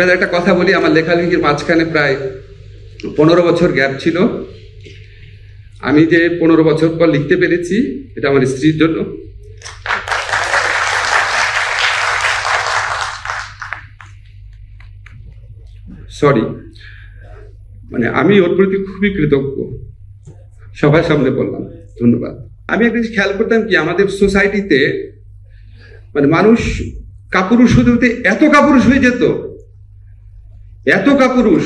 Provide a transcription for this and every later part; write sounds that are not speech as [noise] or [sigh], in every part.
আপনাদের একটা কথা বলি, আমার লেখালেখির মাঝখানে প্রায় পনেরো বছর গ্যাপ ছিল। আমি যে পনেরো বছর পর লিখতে পেরেছি, এটা আমার স্ত্রীর জন্য। সরি মানে আমি ওর প্রতি খুবই কৃতজ্ঞ। সবার সামনে বললাম, ধন্যবাদ। আমি একটা জিনিস খেয়াল করতাম কি, আমাদের সোসাইটিতে মানে মানুষ কাপুরুষ হতে হতে এত কাপুরুষ হয়ে যেত। এত কাপুরুষ।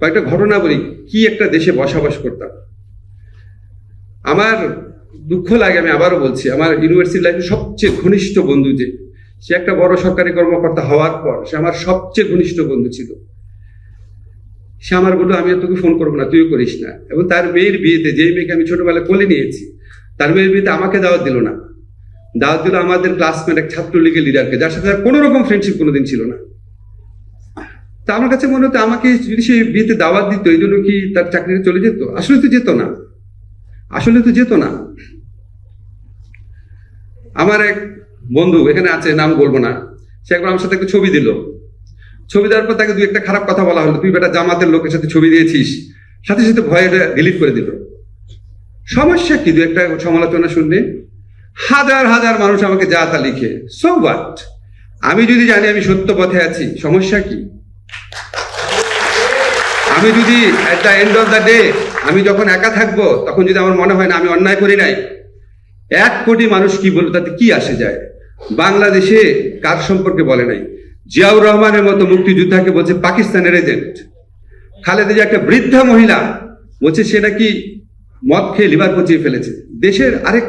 কয়েকটা ঘটনা বলি, কি একটা দেশে বসবাস করতাম। আমার দুঃখ লাগে, আমি আবারও বলছি, আমার ইউনিভার্সিটি লাইফে সবচেয়ে ঘনিষ্ঠ বন্ধু যে, সে একটা বড় সরকারি কর্মকর্তা হওয়ার পর সে আমার সবচেয়ে ঘনিষ্ঠ বন্ধু ছিল। সে আমার বলল, আমি তোকে ফোন করব না, তুইও করিস না। এবং তার মেয়ের বিয়েতে, যেই মেয়েকে আমি ছোটবেলায় কোলে নিয়েছি, তার মেয়ের বিয়েতে আমাকে দাওয়াত দিল না। দাওয়াত দিল আমাদের ক্লাসমেট এক ছাত্রলীগের লিডারকে যার সাথে কোনো রকম ফ্রেন্ডশিপ কোনোদিন ছিল না। তা আমার কাছে মনে হতো আমাকে যদি সে বিয়েতে দাওয়াত দিত, এই জন্য কি তার চাকরিটা চলে যেত? আসলে তো যেত না। আসলে তো যেত না। আমার এক বন্ধু, এখানে আছে, নাম বলব না, সে একবার আমার সাথে একটা ছবি দিল। ছবি দেওয়ার পর তাকে দুই একটা খারাপ কথা বলা হলো, তুই বেটা জামাতের লোকের সাথে ছবি দিয়েছিস। সাথে সাথে ভয়ে ডিলিট করে দিল। সমস্যা কি দু একটা সমালোচনা শুনলে, হাজার হাজার মানুষ আমাকে যা তা লিখে। সো বাট আমি যদি জানি আমি সত্য পথে আছি সমস্যা কি আমি যদি at the end of the day আমি যখন একা থাকব, তখন যদি আমার মনে হয় না, আমি অন্যায় করি নাই, এক কোটি মানুষ কি বলবে? তাতে কি আসে যায়? বাংলাদেশে কার সম্পর্কে বলে নাই? জিয়াউর রহমানের মতো মুক্তিযোদ্ধাকে বলছে পাকিস্তানের এজেন্ট। খালেদা একটা বৃদ্ধা মহিলা, বলছে সে নাকি মদ খেয়ে লিভার পচিয়ে ফেলেছে। দেশের আরেক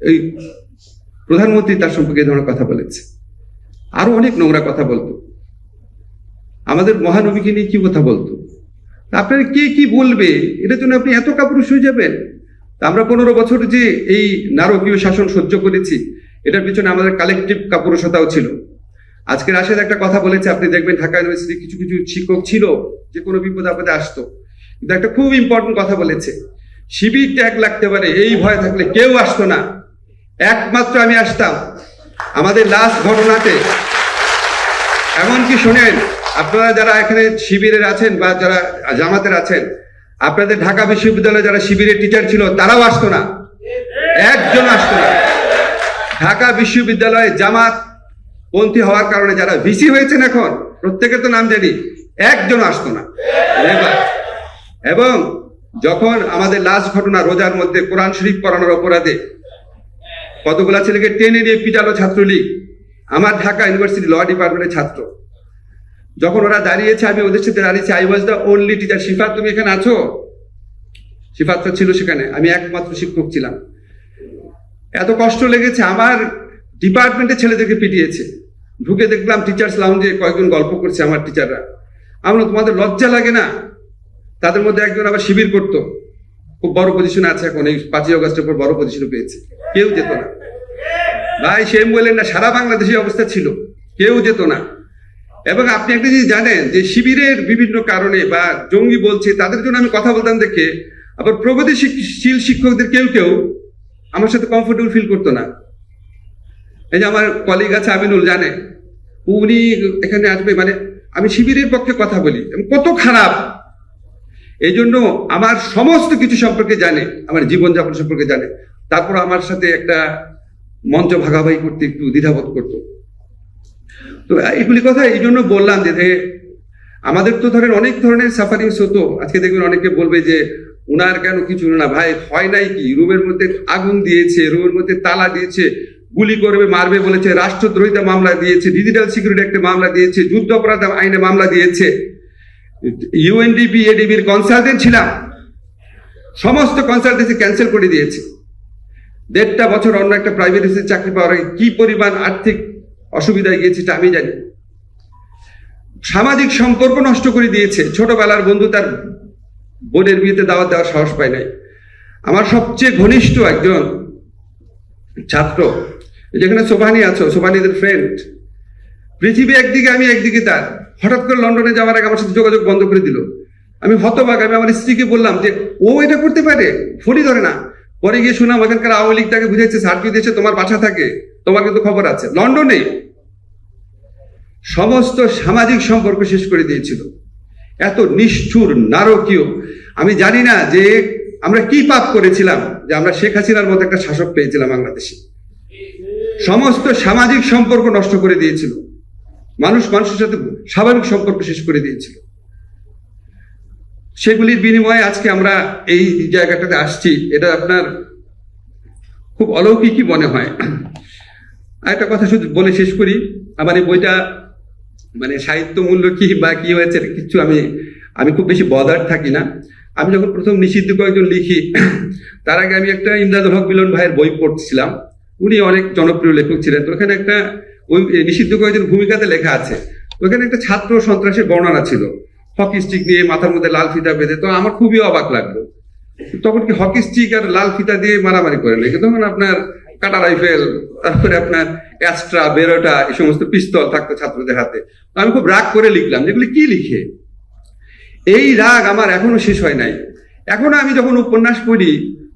এই প্রধানমন্ত্রী তার সম্পর্কে ধরনের কথা বলেছে। আরও অনেক নোংরা কথা বলতো। আমাদের মহানবীকে নিয়ে কি কথা বলতো? আপনারা কে কি বলবে? এটার জন্য আপনি এত কাপুরুষ হয়ে যাবেন। আমরা পনেরো বছর যে এই নারকীয় শাসন সহ্য করেছি, এটার পিছনে আমাদের কালেকটিভ কাপুরুষতাও ছিল। আজকে রাশেদ একটা কথা বলেছে, আপনি দেখবেন ঢাকা ইউনিভার্সিটি কিছু কিছু শিক্ষক ছিল যে কোনো বিপদ আপদে আসতো। কিন্তু একটা খুব ইম্পর্টেন্ট কথা বলেছে। শিবির ট্যাগ লাগতে পারে, এই ভয় থাকলে কেউ আসতো না। একমাত্র আমি আসতাম। আমাদের লাস্ট ঘটনাতে। এমনকি শোনেন আপনারা যারা এখানে শিবিরের আছেন বা যারা জামাতের আছেন, আপনাদের ঢাকা বিশ্ববিদ্যালয়ে যারা শিবিরের টিচার ছিল, তারাও আসতো না। একজন আসতো না। ঢাকা বিশ্ববিদ্যালয়ে জামাত পন্থী হওয়ার কারণে যারা ভিসি হয়েছেন এখন, প্রত্যেকের তো নাম জানি, একজন আসতো না। এবং যখন আমাদের লাস্ট ঘটনা রোজার মধ্যে কোরআন শরীফ পড়ানোর অপরাধে কতগুলা ছেলেকে টেনে নিয়ে পিটালো ছাত্রলীগ, আমার ঢাকা ইউনিভার্সিটি ল ডিপার্টমেন্টের ছাত্র। যখন ওরা দাঁড়িয়েছে আমি ওদের সাথে দাঁড়িয়েছি। I was the only teacher Shifat তুমি এখানে আছো? শিফাত ছিল সেখানে। আমি একমাত্র শিক্ষক ছিলাম। এত কষ্ট লেগেছে আমার ডিপার্টমেন্টের ছেলেদেরকে পিটিয়েছে। ঢুকে দেখলাম টিচার্স লাউঞ্জে কয়েকজন গল্প করছে আমার টিচাররা আমি বললাম, তোমাদের লজ্জা লাগে না? তাদের মধ্যে একজন আবার শিবির করতো। খুব বড় পজিশনে আছে এখন এই পাঁচই অগস্টের পর বড় পজিশনে পেয়েছে। কেউ যেত না। ভাই সেম বললেন না সারা বাংলাদেশে অবস্থা ছিল। কেউ যেত না। এবং আপনি একটা জিনিস জানেন যে শিবিরের বিভিন্ন কারণে বা জঙ্গি বলছে, তাদের জন্য আমি কথা বলতাম দেখে, আবার প্রগতিশীল শিক্ষকদের কেউ কেউ আমার সাথে কমফোর্টেবল ফিল করতো না। এই যে আমার কলিগ আছে আমিনুল, জানে? উনি এখানে আসবে মানে আমি শিবিরের পক্ষে কথা বলি কত খারাপ। এই জন্য আমার সমস্ত কিছু সম্পর্কে জানে, আমার জীবনযাপন সম্পর্কে জানে। তারপর আমার সাথে একটা মঞ্চ ভাগাভাগি করতে একটু দ্বিধাবোধ করতো। তো এগুলি কথা এই জন্য বললাম যে আমাদের তো ধরেন অনেক ধরনের সাফারিংস হতো আজকে দেখবেন অনেকে বলবে যে, উনার কেন কিছু না? ভাই, হয় নাই কি? রুমের মধ্যে আগুন দিয়েছে, রুমের মধ্যে তালা দিয়েছে, গুলি করবে, মারবে বলেছে, রাষ্ট্রদ্রোহিতা মামলা দিয়েছে ডিজিটাল সিকিউরিটি একটা মামলা দিয়েছে, যুদ্ধ অপরাধ আইনে মামলা দিয়েছে। ইউএনডিপি এডিবির কনসালটেন্ট ছিলাম। সমস্ত কনসালটেন্সি ক্যান্সেল করে দিয়েছে। দেড়টা বছর অন্য একটা প্রাইভেট চাকরি পাওয়ার কি পরিমাণ আর্থিক অসুবিধায় গিয়েছে আমি জানি। সামাজিক সম্পর্ক নষ্ট করে দিয়েছে। ছোটবেলার বন্ধু তার বোনের বিয়েতে দাওয়াত দেওয়ার সাহস পায় নাই। আমার সবচেয়ে ঘনিষ্ঠ একজন ছাত্র, যেখানে সোভানি আছো, সোভানিদের ফ্রেন্ড পৃথিবী একদিকে, আমি একদিকে তার। হঠাৎ করে লন্ডনে যাওয়ার আগে আমার সাথে যোগাযোগ বন্ধ করে দিল। আমি হতবাক, আমি আমার স্ত্রীকে বললাম যে, ও এটা করতে পারে? ফোনই ধরে না। পরে গিয়ে শুনলাম ওখানকার আওয়ামী লীগ তাকে বুঝেছে সার্কিট দেশে তোমার বাসা থাকে। তোমার কিন্তু খবর আছে। লন্ডনে সমস্ত সামাজিক সম্পর্ক শেষ করে দিয়েছিল। এত নিষ্ঠুর, নারকীয়। আমি জানি না যে আমরা কি পাপ করেছিলাম, যে আমরা শেখ হাসিনার মতো একটা শাসক পেয়েছিলাম বাংলাদেশে। সমস্ত সামাজিক সম্পর্ক নষ্ট করে দিয়েছিল। মানুষ মানুষের সাথে স্বাভাবিক সম্পর্ক শেষ করে দিয়েছিল। সেগুলির বিনিময়ে আজকে আমরা এই জায়গাটাতে আসছি। এটা আপনার খুব অলৌকিকই মনে হয়। একটা কথা শুধু বলে শেষ করি, আমার এই বইটা মানে সাহিত্য মূল্য কি বা কি হয়েছে কিছু আমি আমি খুব বেশি বদার থাকি না। আমি যখন প্রথম নিষিদ্ধ কয়েকজন লিখি, [clears throat] তার আগে আমি একটা ইমদাদুল হক মিলন ভাইয়ের বই পড়ছিলাম। উনি অনেক জনপ্রিয় লেখক ছিলেন। তো ওখানে একটা ওই নিষিদ্ধ কয়েকজন ভূমিকাতে লেখা আছে। ওখানে একটা ছাত্র সন্ত্রাসের বর্ণনা ছিল। হকি স্টিক নিয়ে মাথার মধ্যে লাল ফিতা বেঁধে, তো আমার খুবই অবাক লাগল। তখন কি হকি স্টিক আর লাল ফিতা দিয়ে মারামারি করে নাকি? তখন আপনার কাটা রাইফেল তারপরে আপনার অ্যাস্ট্রা বেরোটা, এই সমস্ত পিস্তল থাকতো ছাত্রদের হাতে। আমি খুব রাগ করে লিখলাম যেগুলি কি লিখে? এই রাগ আমার এখনও শেষ হয় নাই। এখনও আমি যখন উপন্যাস পড়ি,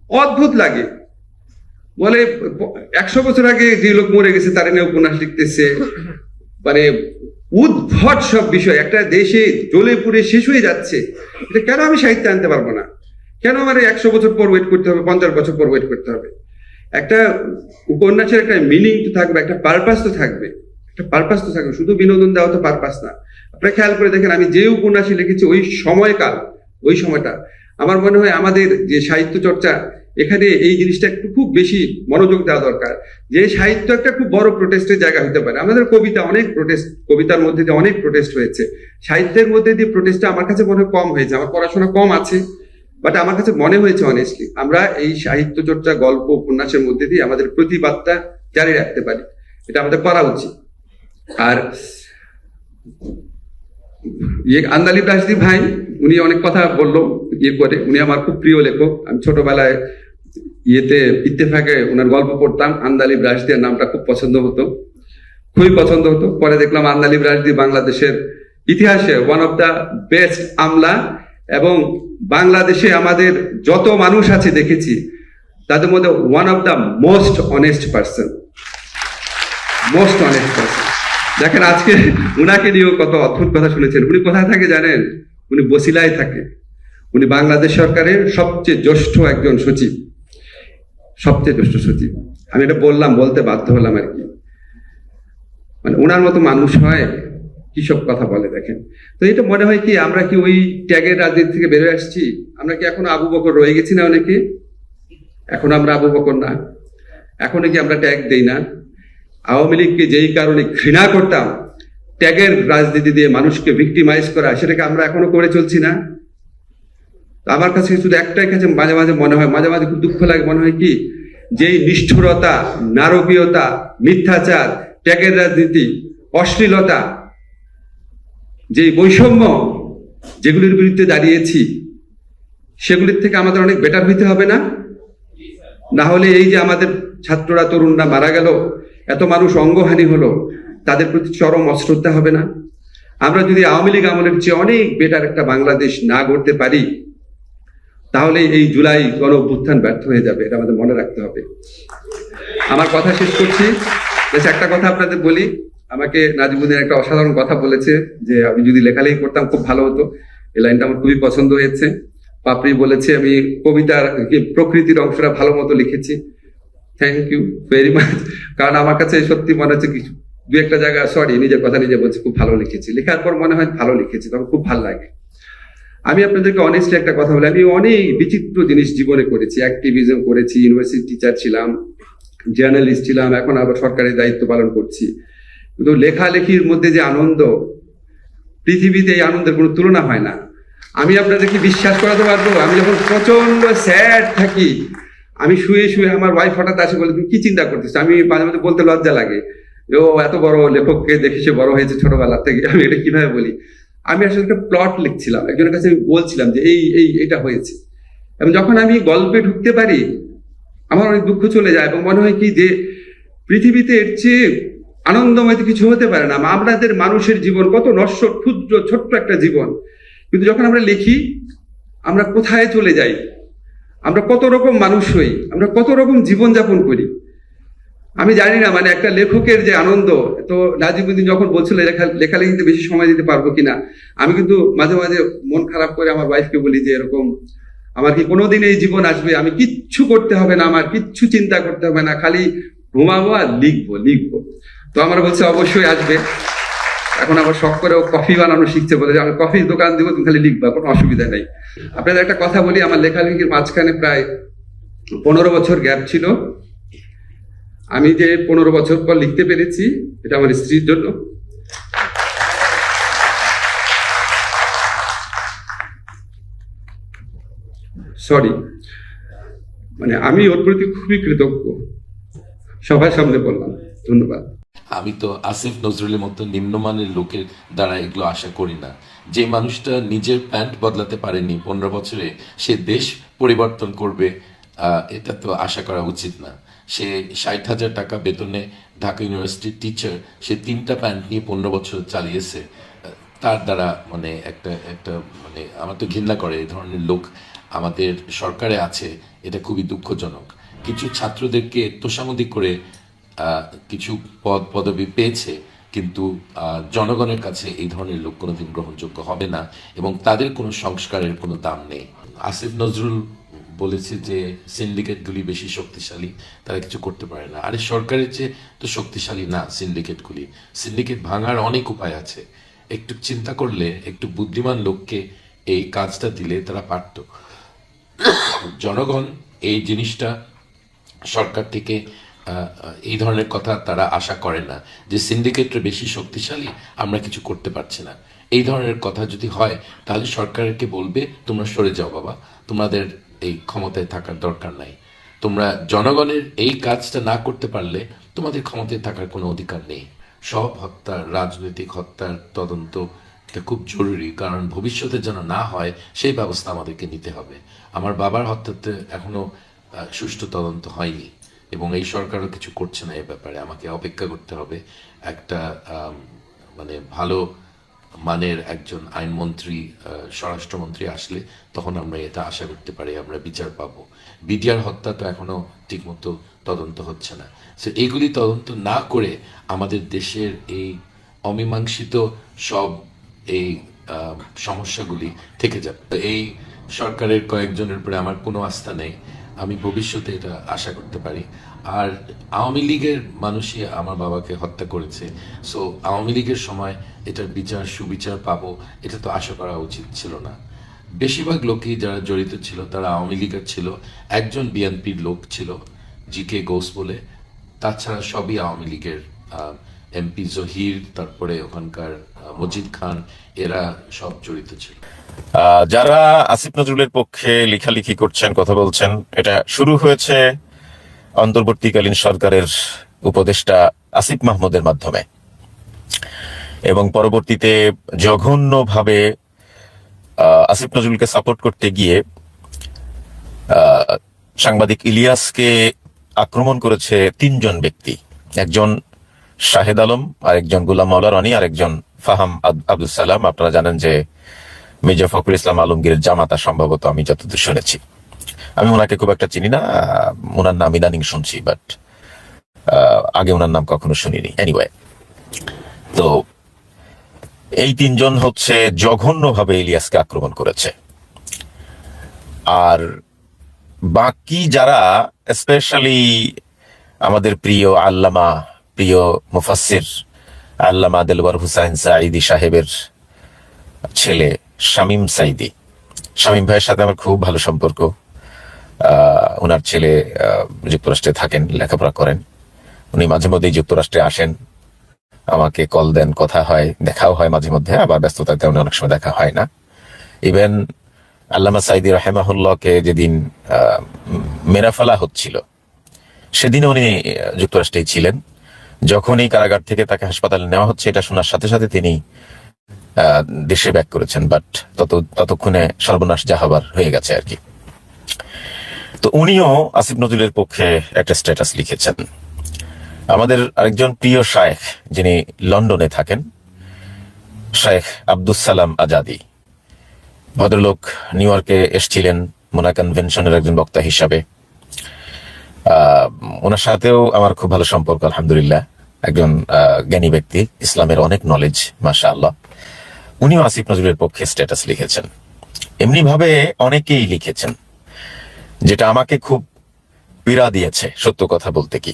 অদ্ভুত লাগে। বলে, একশো বছর আগে যে লোক মরে গেছে, তার নিয়ে উপন্যাস লিখতেছে। মানে উদ্ভট সব বিষয়, একটা দেশে জ্বলে পুড়ে শেষ হয়ে যাচ্ছে। এটা কেন আমি সাহিত্যে আনতে পারব না? কেন আমার একশো বছর পর ওয়েট করতে হবে, পঞ্চাশ বছর পর ওয়েট করতে হবে? একটা উপন্যাসের একটা মিনিং তো থাকবে, একটা পারপাস তো থাকবে। একটা পারপাস তো থাকবে, শুধু বিনোদন দেওয়া তো পারপাস না। আপনারা খেয়াল করে দেখেন, আমি যে উপন্যাসে লিখেছি, ওই সময়কাল, ওই সময়টা, আমার মনে হয় আমাদের যে সাহিত্য চর্চা, এখানে এই জিনিসটা একটু খুব বেশি মনোযোগ দেওয়া দরকার। যে সাহিত্য একটা খুব বড় প্রোটেস্টের জায়গা হতে পারে। আমাদের কবিতা অনেক প্রোটেস্ট কবিতার মধ্যে দিয়ে অনেক প্রোটেস্ট হয়েছে সাহিত্যের মধ্যে দিয়ে প্রোটেস্টটা আমার কাছে মনে হয় কম হয়েছে, আমার পড়াশোনা কম আছে। বাট আমার কাছে মনে হয়েছে অনেস্টলি আমরা এই সাহিত্য চর্চা, গল্প, উপন্যাসের মধ্যে দিয়ে আমাদের প্রতিবাদটা জারি রাখতে পারি। এটা আমাদের করা উচিত। আর ইয়ে আন্দালি দাসদি ভাই, উনি অনেক কথা বলল ইয়ে করে। উনি আমার খুব প্রিয় লেখক। আমি ছোটবেলায় ইয়েতে, ইত্তেফাকে ওনার গল্প পড়তাম। আন্দালি ব্রাসদিয়ার নামটা খুব পছন্দ হতো। খুবই পছন্দ হতো। পরে দেখলাম আন্দালি ব্রাসদি বাংলাদেশের ইতিহাসে ওয়ান অফ দ্য বেস্ট আমলা এবং বাংলাদেশে আমাদের যত মানুষ আছে দেখেছি, তাদের মধ্যে one of the most honest person most honest person দেখেন, আজকে উনাকে নিয়েও কত অদ্ভুত কথা শুনেছেন। উনি কোথায় থাকে জানেন? উনি বসিলায় থাকে। উনি বাংলাদেশ সরকারের সবচেয়ে জ্যেষ্ঠ একজন সচিব। সবচেয়ে জ্যেষ্ঠ সচিব। আমি এটা বললাম, বলতে বাধ্য হলাম আর কি। মানে ওনার মতো মানুষ হয় কি সব কথা বলে দেখেন? তো এটা মনে হয় কি, আমরা কি ওই ট্যাগের রাজনীতি থেকে বেরোয় আসছি? আমরা কি এখন আবু বকর রয়ে গেছি না অনেকে? এখন আমরা আবু বকর না। এখন কি আমরা ট্যাগ দেই না? আওয়ামী লীগকে যেই কারণে ঘৃণা করতাম, ট্যাগের রাজনীতি দিয়ে মানুষকে ভিক্টিমাইজ করা, সেটাকে আমরা এখনও করে চলছি না। আমার কাছে শুধু একটাই কাছে মাঝে মাঝে মনে হয়, মাঝে মাঝে খুব দুঃখ লাগে, মনে হয় কি, যেই নিষ্ঠুরতা, নারকীয়তা, মিথ্যাচার, ট্যাগের রাজনীতি, অশ্লীলতা যে বৈষম্য যেগুলির বিরুদ্ধে দাঁড়িয়েছি, সেগুলির থেকে আমাদের অনেক বেটার হইতে হবে না? না হলে এই যে আমাদের ছাত্ররা, তরুণরা মারা গেল, এত মানুষ অঙ্গহানি হলো, তাদের প্রতি চরম অশ্রদ্ধা হবে না? আমরা যদি আওয়ামী লীগ আমলের চেয়ে অনেক বেটার একটা বাংলাদেশ না গড়তে পারি, তাহলে এই জুলাই গণ অভ্যুত্থান ব্যর্থ হয়ে যাবে, এটা আমাদের মনে রাখতে হবে। আমার কথা শেষ করছি। একটা কথা আপনাদের বলি। আমাকে নাজিমুদ্দিন একটা অসাধারণ কথা বলেছে যে আমি যদি লেখালেখি করতাম, খুব ভালো হতো। এই লাইনটা আমার খুবই পছন্দ হয়েছে। পাপড়ি বলেছে, আমি কবিতার প্রকৃতির অংশটা ভালো মতো লিখেছি। থ্যাংক ইউ ভেরি মাচ কারণ আমার কাছে সত্যি মনে হচ্ছে কিছু, দু একটা জায়গা সরি নিজের কথা নিজে বলছি, খুব ভালো লিখেছি। লেখার পর মনে হয় ভালো লিখেছি, তখন খুব ভালো লাগে। আমি আপনাদেরকে অনেস্টলি একটা কথা বলি, আমি অনেক বিচিত্র জিনিস জীবনে করেছি। অ্যাক্টিভিজম করেছি ইউনিভার্সিটি টিচার ছিলাম জার্নালিস্ট ছিলাম, এখন আবার সরকারি দায়িত্ব পালন করছি। কিন্তু লেখালেখির মধ্যে যে আনন্দ, পৃথিবীতে এই আনন্দের কোনো তুলনা হয় না। আমি আপনাদেরকে বিশ্বাস করাতে পারব, আমি যখন প্রচণ্ড স্যাড থাকি, আমি শুয়ে শুয়ে আমার ওয়াইফ হঠাৎ আসে বলে, তুমি কি চিন্তা করতেছো? আমি মাঝে মাঝে বলতে লজ্জা লাগে ও, এত বড় লেখককে দেখে সে বড় হয়েছে ছোটবেলা থেকে। আমি এটা কীভাবে বলি? আমি আসলে একটা প্লট লিখছিলাম, একজনের কাছে আমি বলছিলাম যে, এই এই, এটা হয়েছে। এবং যখন আমি গল্পে ঢুকতে পারি, আমার অনেক দুঃখ চলে যায় এবং মনে হয় কি যে, পৃথিবীতে এর চেয়ে আনন্দময় কিছু হতে পারে না। আপনাদের মানুষের জীবন কত নশ্বর, ক্ষুদ্র, ছোট্ট একটা জীবন। কিন্তু যখন আমরা লিখি, আমরা কোথায় চলে যাই? আমরা কত রকম মানুষ হই? আমরা কত রকম জীবনযাপন করি? আমি জানি না মানে একটা লেখকের যে আনন্দ, তো নাজিমুদ্দিন যখন বলছিল, লেখা লেখালেখিতে বেশি সময় দিতে পারব কিনা? আমি কিন্তু মাঝে মাঝে মন খারাপ করে আমার ওয়াইফকে বলি যে, এরকম আমার কি কোনোদিন এই জীবন আসবে? আমি কিচ্ছু করতে হবে না, আমার কিচ্ছু চিন্তা করতে হবে না, খালি ঘুমাবো আর লিখব লিখব। তো আমার বলছে, অবশ্যই আসবে। এখন আবার শখ করে কফি বানানো শিখছে বলে আমি কফির দোকান দিব, তুমি খালি লিখবা, কোনো অসুবিধা নেই। আপনাদের একটা কথা বলি, আমার লেখালেখির মাঝখানে প্রায় পনেরো বছর গ্যাপ ছিল। আমি যে পনেরো বছর পর লিখতে পেরেছি, এটা আমার স্ত্রীর জন্য। সরি মানে আমি ওর প্রতি খুবই কৃতজ্ঞ। সবার সামনে বললাম, ধন্যবাদ। আমি তো আসিফ নজরুলের মতো নিম্নমানের লোকের দ্বারা এগুলো আশা করি না। যে মানুষটা নিজের প্যান্ট বদলাতে পারেনি পনেরো বছরে, সে দেশ পরিবর্তন করবে এটা তো আশা করা উচিত না। সে ষাট হাজার টাকা বেতনে ঢাকা ইউনিভার্সিটির টিচার সে তিনটা প্যান্ট নিয়ে পনেরো বছর চালিয়েছে। তার দ্বারা মানে একটা একটা মানে আমার তো ঘৃণা করে এই ধরনের লোক আমাদের সরকারে আছে, এটা খুবই দুঃখজনক। কিছু ছাত্রদেরকে তোষামদি করে কিছু পদ, পদবি পেয়েছে, কিন্তু জনগণের কাছে এই ধরনের লোক কোনোদিন গ্রহণযোগ্য হবে না এবং তাদের কোনো সংস্কারের কোনো দাম নেই। আসিফ নজরুল বলেছে যে, সিন্ডিকেটগুলি বেশি শক্তিশালী, তারা কিছু করতে পারে না। আরে, সরকারের চেয়ে তো শক্তিশালী না সিন্ডিকেটগুলি। সিন্ডিকেট ভাঙার অনেক উপায় আছে। একটু চিন্তা করলে, একটু বুদ্ধিমান লোককে এই কাজটা দিলে তারা পারত। জনগণ এই জিনিসটা সরকার থেকে এই ধরনের কথা তারা আশা করে না যে সিন্ডিকেটরা বেশি শক্তিশালী, আমরা কিছু করতে পারছি না। এই ধরনের কথা যদি হয়, তাহলে সরকারকে বলবে, তোমরা সরে যাও বাবা, তোমাদের এই ক্ষমতায় থাকার দরকার নাই। তোমরা জনগণের এই কাজটা না করতে পারলে, তোমাদের ক্ষমতায় থাকার কোনো অধিকার নেই। সব হত্যার রাজনৈতিক হত্যার তদন্ত খুব জরুরি, কারণ ভবিষ্যতে যেন না হয়, সেই ব্যবস্থা আমাদেরকে নিতে হবে। আমার বাবার হত্যাতে এখনও সুষ্ঠু তদন্ত হয়নি। এবং এই সরকারও কিছু করছে না এ ব্যাপারে। আমাকে অপেক্ষা করতে হবে। একটা মানে ভালো মানের একজন আইনমন্ত্রী স্বরাষ্ট্রমন্ত্রী আসলে তখন আমরা এটা আশা করতে পারি, আমরা বিচার পাবো। বিডিআর হত্যা তো এখনও ঠিকমতো তদন্ত হচ্ছে না। সো এইগুলি তদন্ত না করে আমাদের দেশের এই অমীমাংসিত সব এই সমস্যাগুলি থেকে যাবে। এই সরকারের কয়েকজনের উপরে আমার কোনো আস্থা নেই। আমি ভবিষ্যতে এটা আশা করতে পারি। আর আওয়ামী লীগের মানুষই আমার বাবাকে হত্যা করেছে। সো আওয়ামী লীগের সময় এটার বিচার, সুবিচার পাবো, এটা তো আশা করা উচিত ছিল না। বেশিরভাগ লোকই যারা জড়িত ছিল, তারা আওয়ামী লীগের ছিল। একজন বিএনপির লোক ছিল জি কে ঘোষ বলে। তাছাড়া সবই আওয়ামী লীগের এমপি জহির, তারপরে ওখানকার মজিদ খান, এরা সব জড়িত ছিল। যারা আসিফ নজরুলের পক্ষে লেখালেখি করছেন, কথা বলছেন, এটা শুরু হয়েছে অন্তর্বর্তীকালীন সরকারের উপদেষ্টা আসিফ মাহমুদের মাধ্যমে। এবং পরবর্তীতে জঘন্যভাবে আসিফ নজরুলকে সাপোর্ট করতে গিয়ে সাংবাদিক ইলিয়াসকে আক্রমণ করেছে তিনজন ব্যক্তি। একজন শাহেদ আলম, আরেকজন গুলাম মাওলা রনি, আরেকজন ফাহাম আব্দুল সালাম, আপনারা জানেন যে মির্জা ফখরুল ইসলাম আলমগীরের জামাতা, সম্ভবত আমি যতদূর শুনেছি। আমি ওনাকে খুব একটা চিনি না ওনার নাম ইদানিং শুনছি বাট আগে ওনার নাম কখনো শুনিনি। এনিওয়ে তো এই তিনজন হচ্ছে জঘন্যভাবে ইলিয়াসকে আক্রমণ করেছে। আর বাকি যারা স্পেশালি আমাদের প্রিয় আল্লামা, প্রিয় মুফাসসির আল্লামা দেলওয়ার হুসাইন সাঈদি সাহেবের ছেলে শামীম সাইদি শামীম ভাইয়ের সাথে আমার খুব ভালো সম্পর্ক। ওনার ছেলে যুক্তরাষ্ট্রে থাকেন লেখাপড়া করেন। উনি মাঝে মধ্যেই যুক্তরাষ্ট্রে আসেন। আমাকে কল দেন কথা হয় দেখাও হয় মাঝে মধ্যে আবার ব্যস্ততার কারণে অনেক সময় দেখা হয় না। ইভেন আল্লামা সাইদি রাহেমাহুল্লাহকে যেদিন উম, হচ্ছিল সেদিন উনি যুক্তরাষ্ট্রেই ছিলেন। যখনই কারাগার থেকে তাকে হাসপাতালে নেওয়া হচ্ছে, এটা শোনার সাথে সাথে তিনি দেশে ব্যাক করেছেন বাট তত, ততক্ষণে সর্বনাশ যা হবার হয়ে গেছে আর কি। তো উনিও আসিফ নজরুলের পক্ষে একটা স্ট্যাটাস লিখেছেন। আমাদের আরেকজন প্রিয় শায়েখ, যিনি লন্ডনে থাকেন, শায়েখ আব্দুস সালাম আজাদি। ভদ্রলোক নিউ ইয়র্কে এসছিলেন মোনা কনভেনশনের একজন বক্তা হিসাবে। ওনার সাথেও আমার খুব ভালো সম্পর্ক, আলহামদুলিল্লাহ। একজন জ্ঞানী ব্যক্তি, ইসলামের অনেক নলেজ মাশা আল্লাহ উনিও আসিফ নজরুলের পক্ষে স্ট্যাটাস লিখেছেন। এমনি ভাবে অনেকেই লিখেছেন, যেটা আমাকে খুব পীড়া দিয়েছে, সত্য কথা বলতে কি।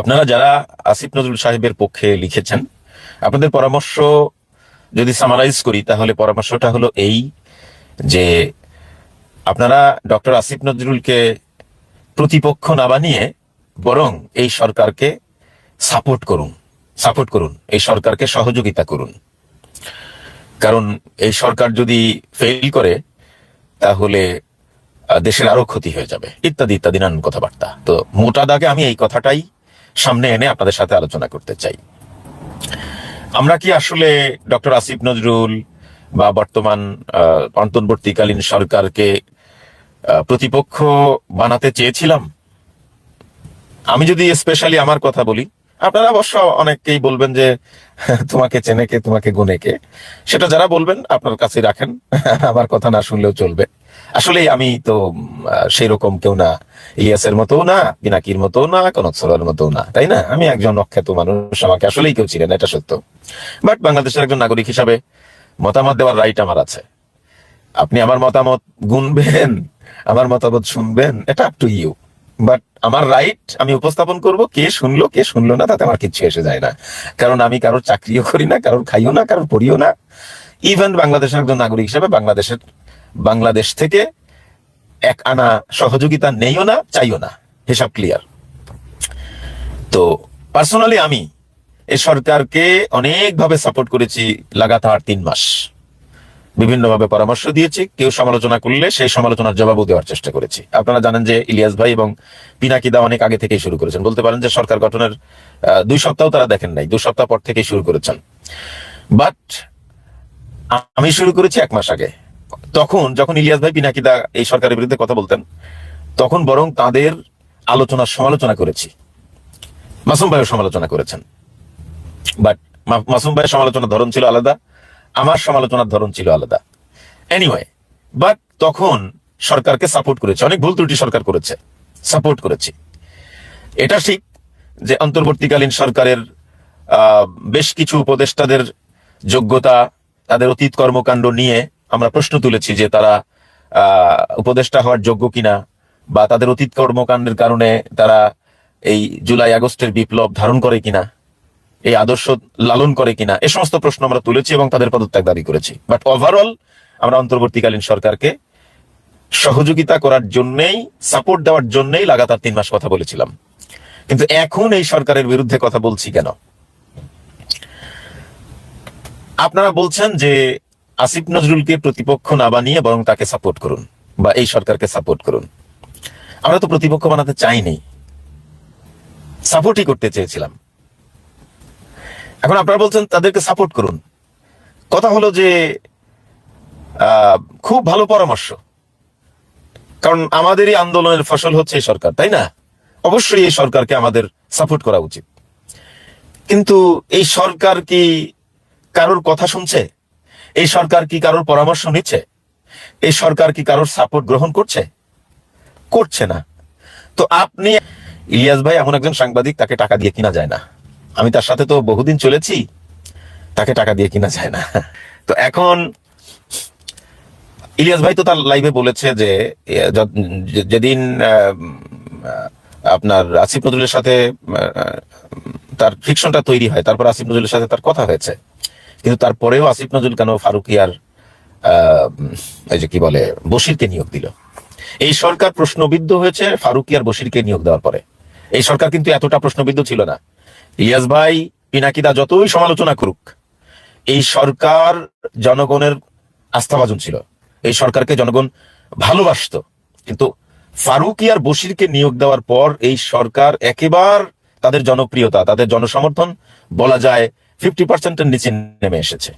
আপনারা যারা আসিফ নজরুল সাহেবের পক্ষে লিখেছেন, আপনাদের পরামর্শ যদি সামারাইজ করি, তাহলে পরামর্শটা হলো এই যে, আপনারা ডক্টর আসিফ নজরুলকে প্রতিপক্ষ না বানিয়ে বরং এই সরকারকে সাপোর্ট করুন সাপোর্ট করুন, এই সরকারকে সহযোগিতা করুন। কারণ এই সরকার যদি ফেল করে, তাহলে দেশের আরও ক্ষতি হয়ে যাবে, ইত্যাদি ইত্যাদি নানান কথাবার্তা। তো মোটা দাগে আমি এই কথাটাই সামনে এনে আপনাদের সাথে আলোচনা করতে চাই। আমরা কি আসলে ডক্টর আসিফ নজরুল বা বর্তমান অন্তর্বর্তীকালীন সরকারকে প্রতিপক্ষ বানাতে চেয়েছিলাম। আমি যদি স্পেশালি আমার কথা বলি, আপনারা অবশ্য অনেকেই বলবেন যে, [laughs] তোমাকে চেনে কে, তোমাকে গুনে কে? সেটা যারা বলবেন, আপনার কাছে রাখেন। [laughs] আমার কথা না শুনলেও চলবে। আসলে আমি তো সেই রকম কেউ না। ইলিয়াসের মতো না, পিনাকির মতো না, কনকসরের মতো না, তাই না? আমি একজন অখ্যাত মানুষ, আমাকে আসলেই কেউ ছিলেন এটা সত্য। বাট বাংলাদেশের একজন নাগরিক হিসাবে মতামত দেওয়ার রাইট আমার আছে। আপনি আমার মতামত গুনবেন। আমার মতামত শুনবেন, এটা আপ টু ইউ বাট আমার রাইট আমি উপস্থাপন করব, কে শুনলো কে শুনলো না, তাতে আমার কিচ্ছু এসে যায় না। কারণ আমি কারোর চাকরিও করি না, কারোর খাইও না, কারোর পড়িও না। ইভেন বাংলাদেশের একজন নাগরিক হিসেবে বাংলাদেশের, বাংলাদেশ থেকে এক আনা সহযোগিতা নেইও না, চাইও না। হিসাব ক্লিয়ার তো পার্সোনালি আমি এ সরকারকে অনেকভাবে সাপোর্ট করেছি, লাগাতার তিন মাস। বিভিন্নভাবে পরামর্শ দিয়েছি। কেউ সমালোচনা করলে সেই সমালোচনার জবাবও দেওয়ার চেষ্টা করেছি। আপনারা জানেন যে ইলিয়াস ভাই এবং পিনাকিদা অনেক আগে থেকেই শুরু করেছেন। বলতে পারেন যে সরকার গঠনের দুই সপ্তাহ তারা দেখেন নাই, দুই সপ্তাহ পর থেকেই শুরু করেছেন। বাট আমি শুরু করেছি এক মাস আগে। তখন যখন ইলিয়াস ভাই, পিনাকিদা এই সরকারের বিরুদ্ধে কথা বলতেন, তখন বরং তাদের আলোচনা, সমালোচনা করেছি। মাসুম ভাইও সমালোচনা করেছেন। বাট মাসুম ভাইয়ের সমালোচনার ধরন ছিল আলাদা। আমার সমালোচনার ধরন ছিল আলাদা। এনিওয়ে বাট তখন সরকারকে সাপোর্ট করেছে। অনেক ভুল ত্রুটি সরকার করেছে। সাপোর্ট করেছি। এটা ঠিক যে অন্তর্বর্তীকালীন সরকারের বেশ কিছু উপদেষ্টাদের যোগ্যতা, তাদের অতীত কর্মকাণ্ড নিয়ে আমরা প্রশ্ন তুলেছি যে তারা উপদেষ্টা হওয়ার যোগ্য কিনা বা তাদের অতীত কর্মকাণ্ডের কারণে তারা এই জুলাই আগস্টের বিপ্লব ধারণ করে কিনা। এই আদর্শ লালন করে কিনা, এ সমস্ত প্রশ্ন আমরা তুলেছি এবং তাদের পদত্যাগ দাবি করেছি। বাট ওভারঅল আমরা অন্তর্বর্তীকালীন সরকারকে সহযোগিতা করার জন্যই সাপোর্ট দেওয়ার জন্যই লাগাতার তিন মাস কথা বলেছিলাম। কিন্তু এখন এই সরকারের বিরুদ্ধে কথা বলছি কেন? আপনারা বলছেন যে আসিফ নজরুলকে প্রতিপক্ষ না বানিয়ে বরং তাকে সাপোর্ট করুন, বা এই সরকারকে সাপোর্ট করুন। আমরা তো প্রতিপক্ষ বানাতে চাইনি। সাপোর্টই করতে চেয়েছিলাম। এখন আপনারা বলছেন তাদেরকে সাপোর্ট করুন। কথা হলো যে খুব ভালো পরামর্শ। কারণ আমাদেরই আন্দোলনের ফসল হচ্ছে এই সরকার, তাই না? অবশ্যই এই সরকারকে আমাদের সাপোর্ট করা উচিত। কিন্তু এই সরকার কি কারোর কথা শুনছে? এই সরকার কি কারোর পরামর্শ নিচ্ছে? এই সরকার কি কারোর সাপোর্ট গ্রহণ করছে? করছে না। তো আপনি, ইলিয়াস ভাই, এমন একজন সাংবাদিক, তাকে টাকা দিয়ে কিনা যায় না। আমি তার সাথে তো বহুদিন চলেছি, তাকে টাকা দিয়ে কিনা যায় না। তো এখন ইলিয়াস ভাই তো তার লাইভে বলেছে যে যেদিন আপনার আসিফ নজরুলের সাথে তার ফিকশনটা তৈরি হয়, তারপর আসিফ নজরুলের সাথে তার কথা হয়েছে। কিন্তু তারপরেও আসিফ নজরুল কেন ফারুকিয়ার এই যে কি বলে, বশিরকে নিয়োগ দিল? এই সরকার প্রশ্নবিদ্ধ হয়েছে ফারুকিয়ার বশিরকে নিয়োগ দেওয়ার পরে। এই সরকার কিন্তু এতটা প্রশ্নবিদ্ধ ছিল না। ইলিয়াস ভাই পিনাকিদা যতই সমালোচনা করুক, এই সরকার জনগণের আস্থাভাজন ছিল। এই সরকারকে জনগণ ভালোবাসতো। কিন্তু ফারুকিয়ার বশিরকে নিয়োগ দেওয়ার পর এই সরকার একেবার তাদের জনপ্রিয়তা, তাদের জনসমর্থন বলা যায় ফিফটি পার্সেন্টের নিচে নেমে এসেছে।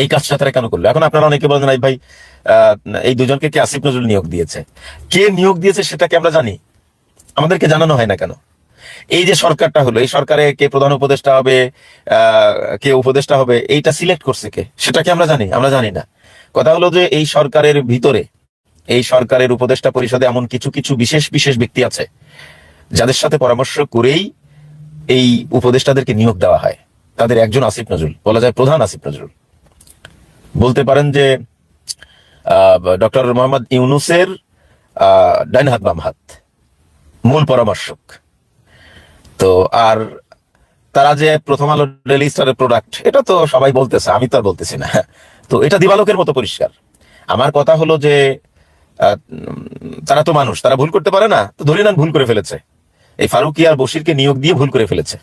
এই কাজটা তারা কেন করল? এখন আপনারা অনেকে বলেন ভাই এই দুজনকে কে আসিফ নজরুল নিয়োগ দিয়েছে? কে নিয়োগ দিয়েছে সেটাকে আমরা জানি? আমাদেরকে জানানো হয় না কেন? এই যে সরকারটা হলো, এই সরকারে কে প্রধান উপদেষ্টা হবে কে উপদেষ্টা হবে, এইটা সিলেক্ট করছে কে? সেটা কি আমরা জানি? আমরা জানি না। কথা হলো যে এই সরকারের ভিতরে, এই সরকারের উপদেষ্টা পরিষদে এমন কিছু কিছু বিশেষ বিশেষ ব্যক্তি আছে, যাদের সাথে পরামর্শ করেই এই উপদেষ্টাদেরকে নিয়োগ দেওয়া হয়। তাদের একজন আসিফ নজরুল, বলা যায় প্রধান আসিফ নজরুল। বলতে পারেন যে ডক্টর মোহাম্মদ ইউনুসের ডাইন হাত বাম হাত মূল পরামর্শক। তো আর তারা যে প্রথম আলো ডেলি স্টারের প্রোডাক্ট এটা তো সবাই বলতেছে, আমি তো আর বলতেছি না। তো এটা দিবালোকের মতো পরিষ্কার। আমার কথা হলো যে তারা তো মানুষ, তারা ভুল করতে পারে না। তো ধরে ভুল করে ফেলেছে। এই ফারুকি আর বশিরকে নিয়োগ দিয়ে ভুল করে ফেলেছে।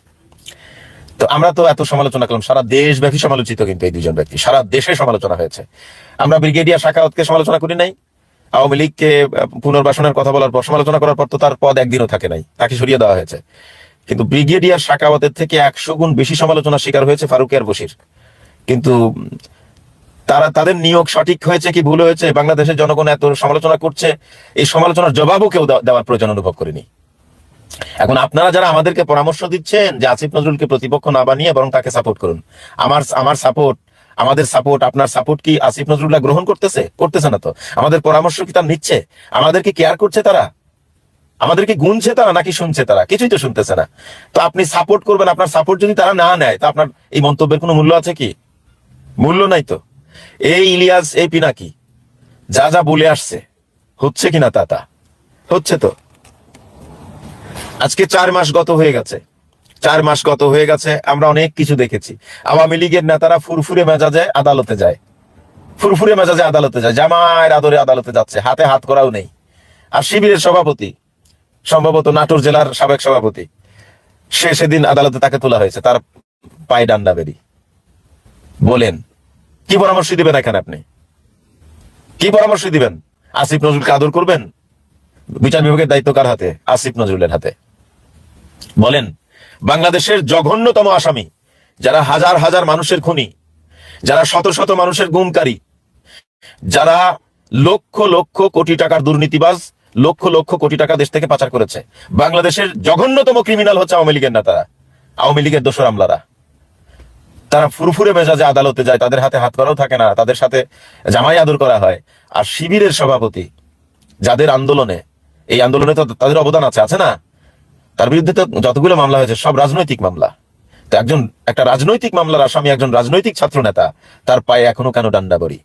তো আমরা তো এত সমালোচনা করলাম, সারা দেশব্যাপী সমালোচিত কিন্তু এই দুজন ব্যক্তি, সারা দেশে সমালোচনা হয়েছে। আমরা ব্রিগেডিয়ার শাখাওয়াতকে সমালোচনা করি নাই। আওয়ামী লীগকে পুনর্বাসনের কথা বলার পর, সমালোচনা করার পর তো তার পদ একদিনও থাকে নাই, তাকে সরিয়ে দেওয়া হয়েছে। কিন্তু ব্রিগেডিয়ার শাখাওয়াতের থেকে একশো গুণ বেশি সমালোচনার শিকার হয়েছে ফারুক আর বশির। কিন্তু তারা তাদের নিয়োগ সঠিক হয়েছে কি ভুল হয়েছে? বাংলাদেশের জনগণ এত সমালোচনা করছে, এই সমালোচনার জবাবও কেউ দেওয়া- দেওয়ার প্রয়োজন অনুভব করেনি। এখন আপনারা যারা আমাদেরকে পরামর্শ দিচ্ছেন যে আসিফ নজরুলকে প্রতিপক্ষ না বানিয়ে বরং তাকে সাপোর্ট করুন। আমার আমার সাপোর্ট আমাদের সাপোর্ট আপনার সাপোর্ট কি আসিফ নজরুল্লাহ গ্রহণ করতেছে? করতেছে না তো। আমাদের পরামর্শ কি তার নিচ্ছে? আমাদেরকে কেয়ার করছে তারা? আমাদেরকে গুনছে তারা নাকি শুনছে তারা? কিছুই তো শুনতেছে না। তো আপনি সাপোর্ট করবেন, আপনার সাপোর্ট যদি তারা না নেয়, তা আপনার এই মন্তব্যের কোনো মূল্য আছে কি? মূল্য নাই তো। এই ইলিয়াস, এই পিনাকি, যা যা বলে আসছে, হচ্ছে কিনা তা তা? হচ্ছে তো। আজকে চার মাস গত হয়ে গেছে। চার মাস গত হয়ে গেছে, আমরা অনেক কিছু দেখেছি। আওয়ামী লীগের নেতারা ফুরফুরে মেজাজে আদালতে যায়। ফুরফুরে মেজাজে আদালতে যায়। জামায়ের আদরে আদালতে যাচ্ছে। হাতে হাত করাও নেই। আর শিবিরের সভাপতি সম্ভবত নাটোর জেলার সাবেক সভাপতি। সে সেদিন আদালতে তাকে তোলা হয়েছে, তার পায়ে ডান্ডা বেরি বলেন, কি পরামর্শ দিবেন এখানে আপনি? কি পরামর্শ দিবেন? আসিফ নজরুলকে আদর করবেন? বিচার বিভাগের দায়িত্ব কার হাতে? আসিফ নজরুলের হাতে। বলেন, বাংলাদেশের জঘন্যতম আসামি, যারা হাজার হাজার মানুষের খুনি, যারা শত শত মানুষের গুমকারী যারা লক্ষ লক্ষ কোটি টাকার দুর্নীতিবাজ লক্ষ লক্ষ কোটি টাকা দেশ থেকে পাচার করেছে। বাংলাদেশের জঘন্যতম ক্রিমিনাল হচ্ছে আওয়ামী লীগের নেতারা। আওয়ামী লীগের দোসর আমলারা। তারা ফুরফুরে মেজাজে আদালতে যায়, তাদের হাতে হাত করাও থাকে না, তাদের সাথে জামাই আদর করা হয়। আর শিবিরের সভাপতি, যাদের আন্দোলনে, এই আন্দোলনে তো তাদের অবদান আছে আছে না? তার বিরুদ্ধে তো যতগুলো মামলা হয়েছে, সব রাজনৈতিক মামলা। তো একজন, একটা রাজনৈতিক মামলার আসামি একজন রাজনৈতিক ছাত্র নেতা, তার পায়ে এখনও কেন ডান্ডা বড়ি?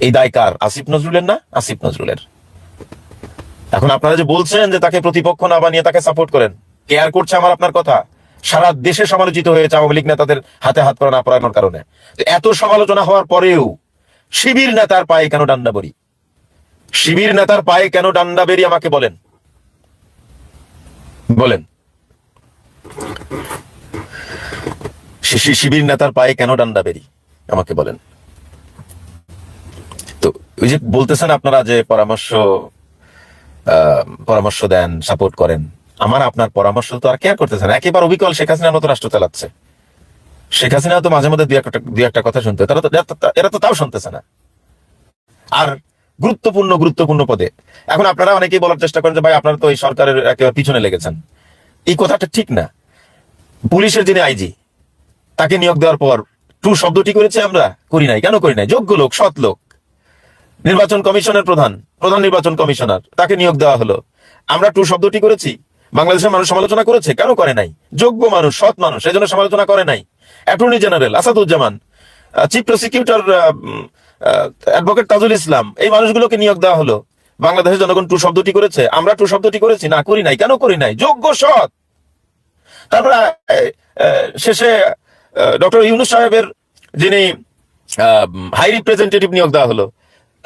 এই দায় কার? আসিফ নজরুলের না? আসিফ নজরুলের। এখন আপনারা যে বলছেন যে তাকে প্রতিপক্ষ না বানিয়ে তাকে সাপোর্ট করেন কেয়ার করছে আমার আপনার কথা। সারা দেশে সমালোচিত হয়েছে আওয়ামী লীগ নেতাদের হাতে হাত পড়া না পড়ানোর কারণে। এত সমালোচনা হওয়ার পরেও শিবির নেতার পায়ে কেন ডান্ডা বড়ি শিবির নেতার পায়ে কেন ডান্ডা বেরি আমাকে বলেন? বলেন। শিবির নেতার পায়ে কেন ডান্ডা বেরি? আমাকে বলেন। তো ওই যে বলতেছেন আপনারা যে পরামর্শ পরামর্শ দেন সাপোর্ট করেন। আমার, আপনার পরামর্শ তো আর কেয়ার করতেছেন একেবারে অবিকল শেখ হাসিনার মতো রাষ্ট্র চালাচ্ছে। শেখ হাসিনা তো মাঝে মধ্যে দুই একটা কথা শুনতে। তারা তো- এরা তো তাও শুনতেছে না। আর গুরুত্বপূর্ণ গুরুত্বপূর্ণ পদে। এখন আপনারা অনেকেই বলার চেষ্টা করেন যে, ভাই, আপনারা তো এই সরকারের একেবারে পিছনে লেগেছেন। এই কথাটা ঠিক না। পুলিশের যিনি আইজি, তাকে নিয়োগ দেওয়ার পর টু শব্দটি করেছে আমরা? করি নাই। কেন করি নাই? যোগ্য লোক, সৎ লোক। নির্বাচন কমিশনের প্রধান। প্রধান নির্বাচন কমিশনার, তাকে নিয়োগ দেওয়া হলো। আমরা টু শব্দটি করেছি। বাংলাদেশের মানুষ সমালোচনা করেছে, কেন করে নাই? যোগ্য মানুষ, সৎ মানুষ এই জন্য সমালোচনা করে নাই। Attorney general Asaduzzaman chief prosecutor advocate Tajul Islam, এই মানুষগুলোকে নিয়োগ দেওয়া হলো। বাংলাদেশের জনগণ টু শব্দটি করেছে। আমরা টু শব্দটি করেছি, না করি নাই। কেন করি নাই? যোগ্য, সৎ। তারপরে শেষে ডক্টর ইউনুস সাহেবের যিনি হাই রিপ্রেজেন্টেটিভ নিয়োগ দেওয়া হলো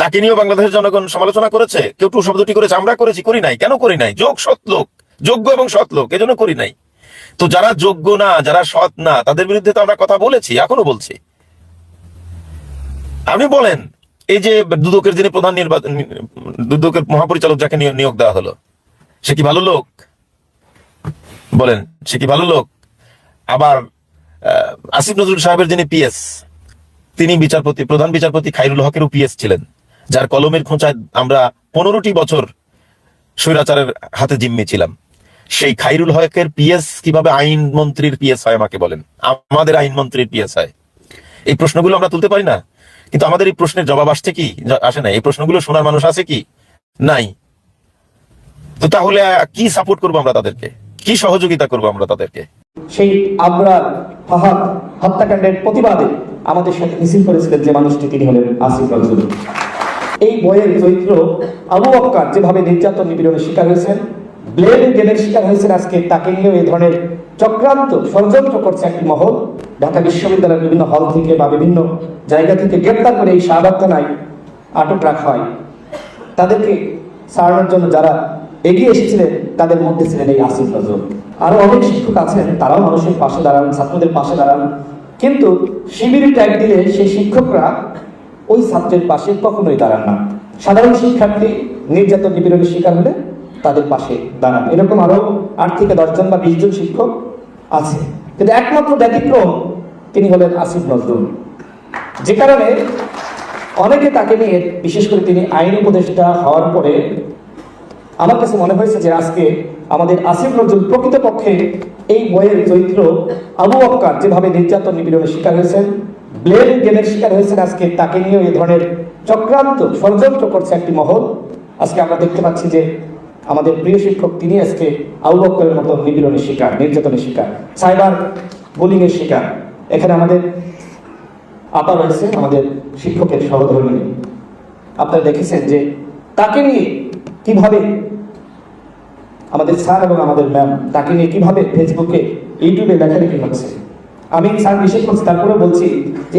তাকে নিয়েও বাংলাদেশের জনগণ সমালোচনা করেছে। কেউ টু শব্দটি করেছে আমরা করেছি, করি নাই। কেন করি নাই? যোগ সৎ লোক। যোগ্য এবং সৎ লোক, এজন্য করি নাই। তো যারা যোগ্য না, যারা সৎ না, তাদের বিরুদ্ধে তো আমরা কথা বলেছি, এখনও বলছি। আপনি বলেন, এই যে দুদকের যিনি প্রধান নির্বাচন, দুদকের মহাপরিচালক যাকে নিয়োগ- দেওয়া হলো, সে কি ভালো লোক? বলেন, সে কি ভালো লোক? আবার আসিফ নজরুল সাহেবের যিনি পিএস তিনি বিচারপতি, প্রধান বিচারপতি খাইরুল হকেরও পিএস ছিলেন। যার কলমের খোঁচায় আমরা পনেরোটি বছর স্বৈরাচারের হাতে জিম্মি ছিলাম। সেই খাইরুল হকের পিএস কীভাবে আইন মন্ত্রীর পিএস হয় আমাকে বলেন? আমাদের আইন মন্ত্রীর পিএস হয় এই প্রশ্নগুলো আমরা তুলতে পারি না? কিন্তু আমাদের এই প্রশ্নের জবাব আসছে কি? আসে না এই প্রশ্নগুলো শোনার মানুষ আছে কি? নাই। তো তাহলে কি সাপোর্ট করব আমরা তাদেরকে? কি সহযোগিতা করব আমরা তাদেরকে? সেই আবরার ফাহাদ হত্যাকাণ্ডের প্রতিবাদে আমাদের সাথে মিছিল করেছিলেন যে মানুষটি, তিনি হলেন আসিফ নজরুল। এই বইয়ের চরিত্র আবু বক্কর যেভাবে নির্যাতন নিপীড়নের শিকার হয়েছেন, ব্লেড গেমের শিকার হয়েছেন আজকে, তাকে নিয়েও এই ধরনের চক্রান্ত ষড়যন্ত্র করছে একটি মহল। ঢাকা বিশ্ববিদ্যালয়ের বিভিন্ন হল থেকে বা বিভিন্ন জায়গা থেকে গ্রেপ্তার করে এই শাহবাগ আটক রাখা হয়। তাদেরকে সারানোর জন্য যারা এগিয়ে এসেছিলেন, তাদের মধ্যে ছিলেন এই আসিফ নজরুল। আরও অনেক শিক্ষক আছেন, তারাও মানুষের পাশে দাঁড়ান, ছাত্রদের পাশে দাঁড়ান। কিন্তু শিবির ট্যাগ দিলে সেই শিক্ষকরা ওই ছাত্রের পাশে কখনোই দাঁড়ান না। সাধারণ শিক্ষার্থী নির্যাতন, নিপীড়নের শিকার হলে তাদের পাশে দাঁড়ান। এরকম আরও আট থেকে দশজন বা বিশ জন শিক্ষক আছে। কিন্তু একমাত্র ব্যতিক্রম তিনি হলেন আসিফ নজরুল। যে কারণে অনেকে তাকে নিয়ে, বিশেষ করে তিনি আইন উপদেষ্টা হওয়ার পরে আমার কাছে মনে হয়েছে যে আজকে আমাদের আসিফ নজরুল প্রকৃতপক্ষে এই বইয়ের চরিত্র আবু বক্কর যেভাবে নির্যাতন, নিপীড়নের শিকার হয়েছেন ব্লেড গেমের শিকার হয়েছেন আজকে। তাকে নিয়েও এই ধরনের চক্রান্ত, ষড়যন্ত্র করছে একটি মহল। আজকে আমরা দেখতে পাচ্ছি যে আমাদের প্রিয় শিক্ষক তিনি আজকে আবু বক্করের মতো নিপীড়নের শিকার, নির্যাতনের শিকার, সাইবার বুলিং এর শিকার। এখানে আমাদের আপা রয়েছে, আমাদের শিক্ষকের সহধর্মিনী। আপনারা দেখেছেন যে তাকে নিয়ে কীভাবে আমাদের স্যার এবং আমাদের ম্যাম তাকে নিয়ে কীভাবে ফেসবুকে, ইউটিউবে লেখালেখি হচ্ছে। আমি স্যার বিশেষ করছি তারপরে বলছি যে